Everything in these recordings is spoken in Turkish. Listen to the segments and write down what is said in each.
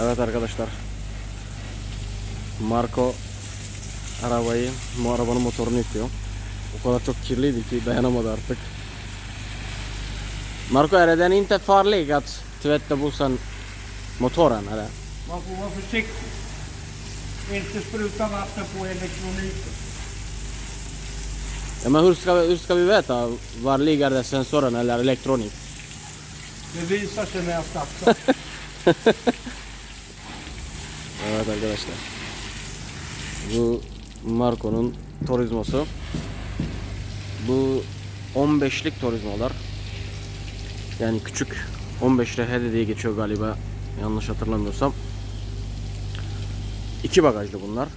Evet arkadaşlar. Marco arabayı, bu arabanın motorunu yıkıyor. O kadar çok kirliydi ki dayanamadı artık. Marco, är den inte farlig att tvätta bussen motoren eller? Man får vara försiktig. Inte spruta vatten på elektroniken. Ja, men hur ska, hur ska vi veta var ligger sensoren eller elektronik? Det visar sig när jag startar. Evet arkadaşlar. Bu Marco'nun Turismo'su. Bu 15'lik Turismo'lar. Yani küçük 15 RHD diye geçiyor galiba. Yanlış hatırlamıyorsam. İki bagajlı bunlar.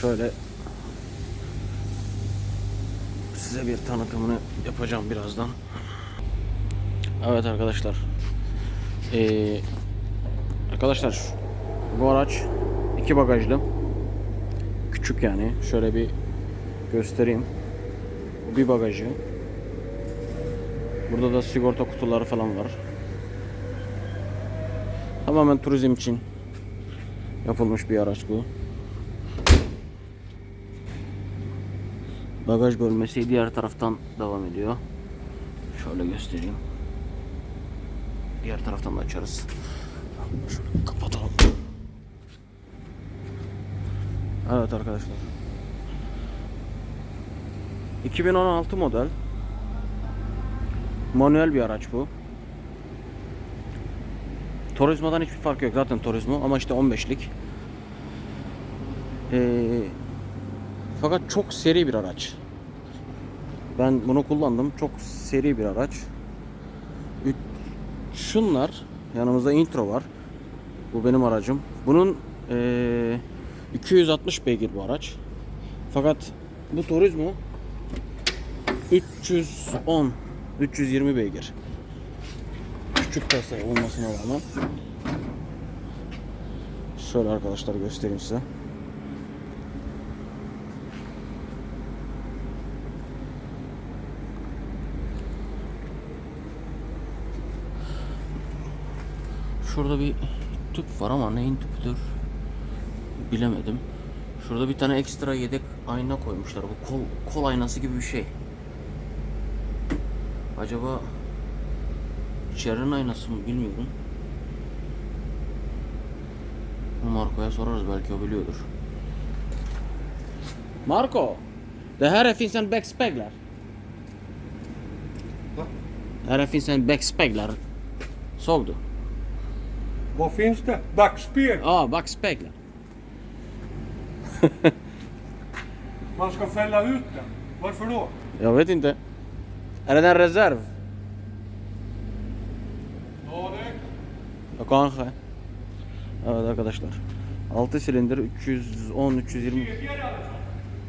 Şöyle size bir tanıtımını yapacağım birazdan. Evet arkadaşlar. Ee, arkadaşlar bu araç iki bagajlı. Küçük yani. Şöyle bir göstereyim. Bu bir bagajı. Burada da sigorta kutuları falan var. Tamamen turizm için yapılmış bir araç bu. Bagaj bölmesi diğer taraftan devam ediyor. Şöyle göstereyim. Diğer taraftan da açarız. Şöyle kapatalım. Evet arkadaşlar. 2016 model. Manuel bir araç bu. Turismo'dan hiçbir fark yok. Zaten Turismo ama işte 15'lik. Ee, fakat çok seri bir araç. Ben bunu kullandım. Çok seri bir araç. Şunlar yanımızda intro var. Bu benim aracım. Bunun eee 260 beygir bu araç. Fakat bu Turismo 310 320 beygir. Küçük kasa olmasına rağmen. Şöyle arkadaşlar göstereyim size. Şurada bir tüp var ama neyin tüpüdür bilemedim. Şurada bir tane ekstra yedek ayna koymuşlar. Bu kol, kol aynası gibi bir şey. Acaba içerinin aynası mı bilmiyorum. Bu Marco'ya sorarız belki o biliyordur. Marco! Det här finns en backspeglar. Här finns en backspeglar. Såg du? Vad finns det? Backspegel. Ja, backspeglar. Man ska fälla ut den. Varför då? Jag vet inte. Är det en reserv? Ja, det Ja, kanske. Evet arkadaşlar. 6 silindir 310 320. kedjor i alla fall.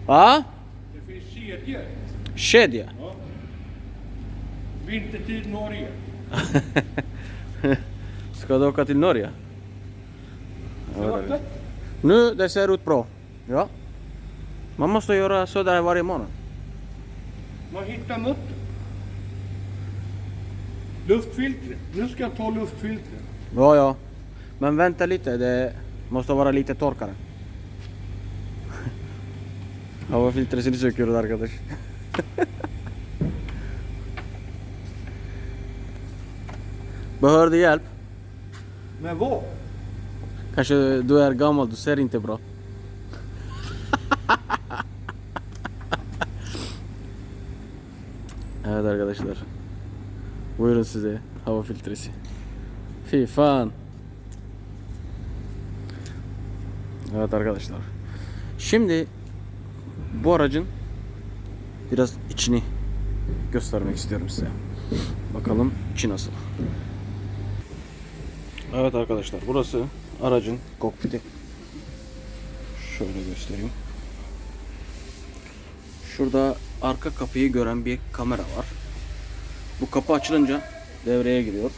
Ha? Det finns kedjor. Kedja. Ja. Vintertid Norge. Ska du åka till Norge? Nu, det ser ut bra. Ja. Man måste göra sådär varje morgon. Man hittar muttern. Luftfiltret. Nu ska jag ta luftfiltret. Ja, ja. Men vänta lite, det måste vara lite torkare. Hava filtresini söküyoruz arkadaş. Behöver du hjälp? Med vad? Kanske du är gammal, du ser inte bra. evet arkadaşlar. Buyurun size hava filtresi. Fy fan. Evet arkadaşlar. Şimdi bu aracın biraz içini göstermek istiyorum size. Bakalım içi nasıl. Evet arkadaşlar burası aracın kokpiti. Şöyle göstereyim. Şurada arka kapıyı gören bir kamera var. Bu kapı açılınca devreye giriyor.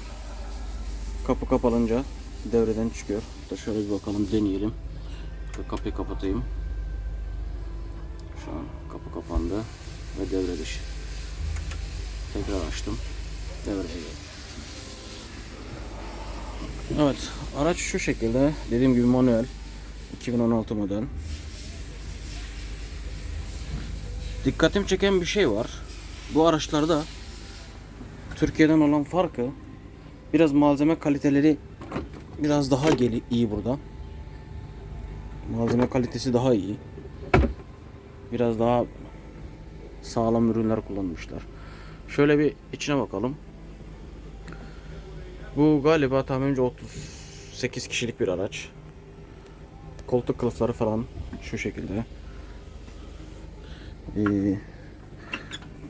Kapı kapalınca devreden çıkıyor. Da şöyle bir bakalım deneyelim. Kapıyı kapatayım. Şu an kapı kapandı ve devre dışı. Tekrar açtım. Devreye girdi. Evet, araç şu şekilde. Dediğim gibi manuel. 2016 model. Dikkatim çeken bir şey var. Bu araçlarda Türkiye'den olan farkı biraz malzeme kaliteleri biraz daha geli iyi burada. Malzeme kalitesi daha iyi. Biraz daha sağlam ürünler kullanmışlar. Şöyle bir içine bakalım. Bu galiba tahminimce 38 kişilik bir araç. Koltuk kılıfları falan şu şekilde. Ee,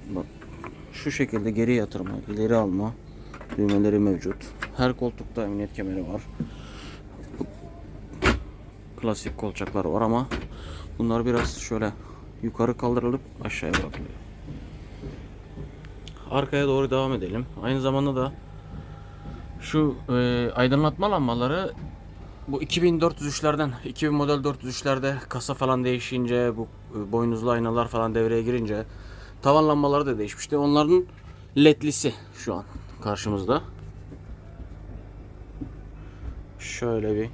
bak şu şekilde geri yatırma, ileri alma düğmeleri mevcut. Her koltukta emniyet kemeri var. Klasik kolçaklar var ama bunlar biraz şöyle yukarı kaldırılıp aşağıya bırakılıyor. Arkaya doğru devam edelim. Aynı zamanda da şu e, aydınlatma lambaları bu 2403'lerden 2000 model 403'lerde kasa falan değişince bu e, boynuzlu aynalar falan devreye girince tavan lambaları da değişmişti. Onların ledlisi şu an karşımızda. Şöyle bir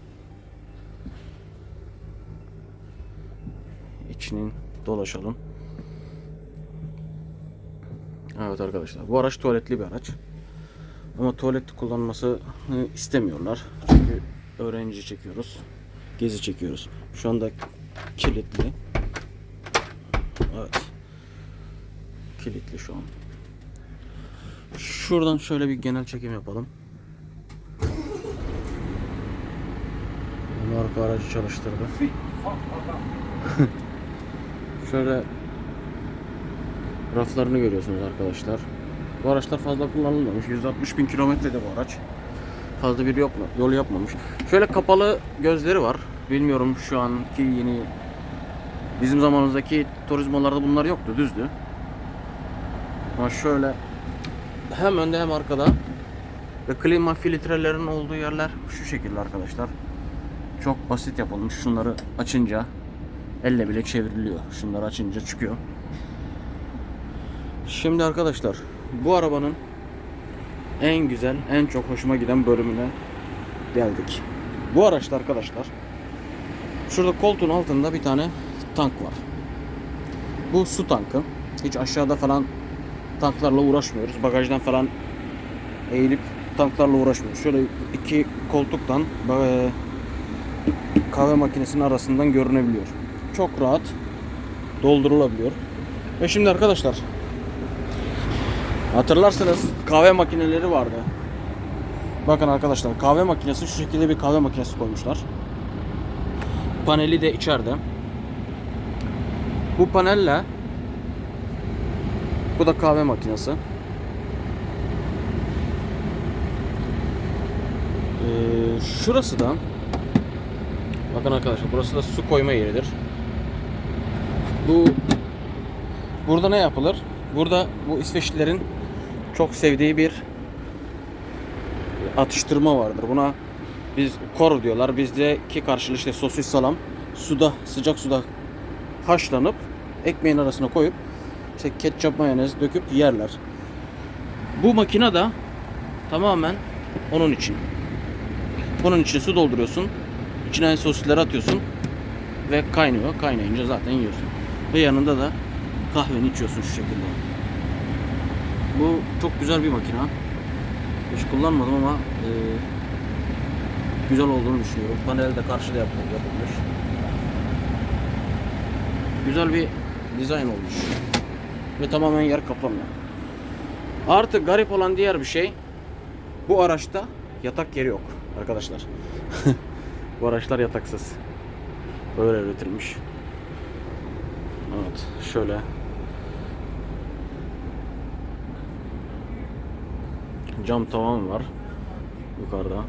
içinin dolaşalım. Evet arkadaşlar bu araç tuvaletli bir araç. Ama tuvalet kullanmasını istemiyorlar. Çünkü öğrenci çekiyoruz. Gezi çekiyoruz. Şu anda kilitli. Evet. Kilitli şu an. Şuradan şöyle bir genel çekim yapalım. Bunu arka aracı çalıştırdı. Şöyle raflarını görüyorsunuz arkadaşlar. Bu araçlar fazla kullanılmamış. 160 bin kilometrede bu araç. Fazla bir yol, yol yapmamış. Şöyle kapalı gözleri var. Bilmiyorum şu anki yeni bizim zamanımızdaki turizmolarda bunlar yoktu. Düzdü. Ama şöyle hem önde hem arkada ve klima filtrelerin olduğu yerler şu şekilde arkadaşlar. Çok basit yapılmış. Şunları açınca elle bile çevriliyor. Şunları açınca çıkıyor. Şimdi arkadaşlar bu arabanın en güzel, en çok hoşuma giden bölümüne geldik. Bu araçta arkadaşlar şurada koltuğun altında bir tane tank var. Bu su tankı. Hiç aşağıda falan tanklarla uğraşmıyoruz. Bagajdan falan eğilip tanklarla uğraşmıyoruz. Şöyle iki koltuktan e, kahve makinesinin arasından görünebiliyor. Çok rahat doldurulabiliyor. Ve şimdi arkadaşlar Hatırlarsınız kahve makineleri vardı. Bakın arkadaşlar kahve makinesi şu şekilde bir kahve makinesi koymuşlar. Paneli de içeride. Bu panelle bu da kahve makinesi. Ee, şurası da bakın arkadaşlar burası da su koyma yeridir. Bu burada ne yapılır? Burada bu İsveçlilerin çok sevdiği bir atıştırma vardır. Buna biz kor diyorlar. Bizdeki karşılığı işte sosis salam suda sıcak suda haşlanıp ekmeğin arasına koyup işte ketçap mayonez döküp yerler. Bu makine de tamamen onun için. Bunun içine su dolduruyorsun. İçine sosisleri atıyorsun ve kaynıyor. Kaynayınca zaten yiyorsun. Ve yanında da kahveni içiyorsun şu şekilde. Bu çok güzel bir makina. Hiç kullanmadım ama e, güzel olduğunu düşünüyorum. Panel de karşıda yap- yapılmış. Güzel bir dizayn olmuş. Ve tamamen yer kaplamıyor. Artı garip olan diğer bir şey bu araçta yatak yeri yok arkadaşlar. bu araçlar yataksız. Böyle üretilmiş. Evet şöyle cam tavan var yukarıda.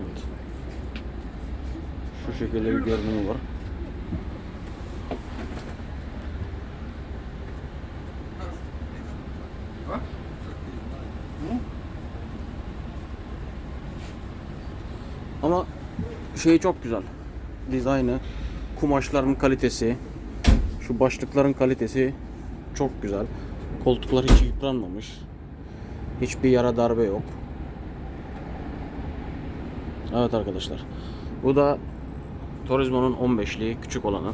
Evet. Şu şekilde bir görünümü var. Ama şey çok güzel. Dizaynı, kumaşların kalitesi, şu başlıkların kalitesi çok güzel. Koltuklar hiç yıpranmamış. Hiçbir yara darbe yok. Evet arkadaşlar. Bu da Turismo'nun 15'li küçük olanı.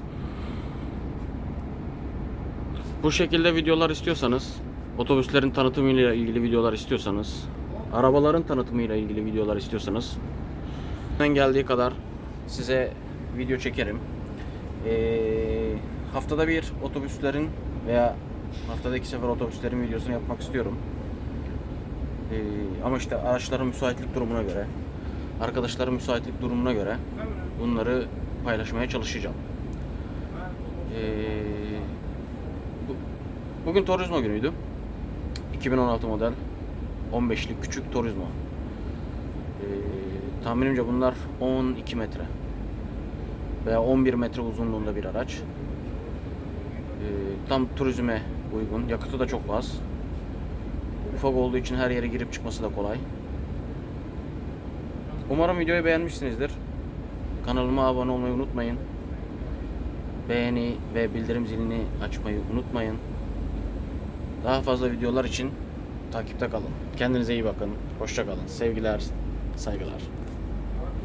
Bu şekilde videolar istiyorsanız, otobüslerin tanıtımıyla ilgili videolar istiyorsanız, arabaların tanıtımıyla ilgili videolar istiyorsanız ben geldiği kadar size video çekerim. Ee, haftada bir otobüslerin veya haftada iki sefer otobüslerin videosunu yapmak istiyorum. Ee, ama işte araçların müsaitlik durumuna göre, arkadaşların müsaitlik durumuna göre bunları paylaşmaya çalışacağım. Ee, bu- bugün Turismo günüydü. 2016 model 15'lik küçük Turismo. Ee, tahminimce bunlar 12 metre veya 11 metre uzunluğunda bir araç. Ee, tam turizme uygun. Yakıtı da çok az. Ufak olduğu için her yere girip çıkması da kolay. Umarım videoyu beğenmişsinizdir. Kanalıma abone olmayı unutmayın. Beğeni ve bildirim zilini açmayı unutmayın. Daha fazla videolar için takipte kalın. Kendinize iyi bakın. Hoşça kalın. Sevgiler, saygılar.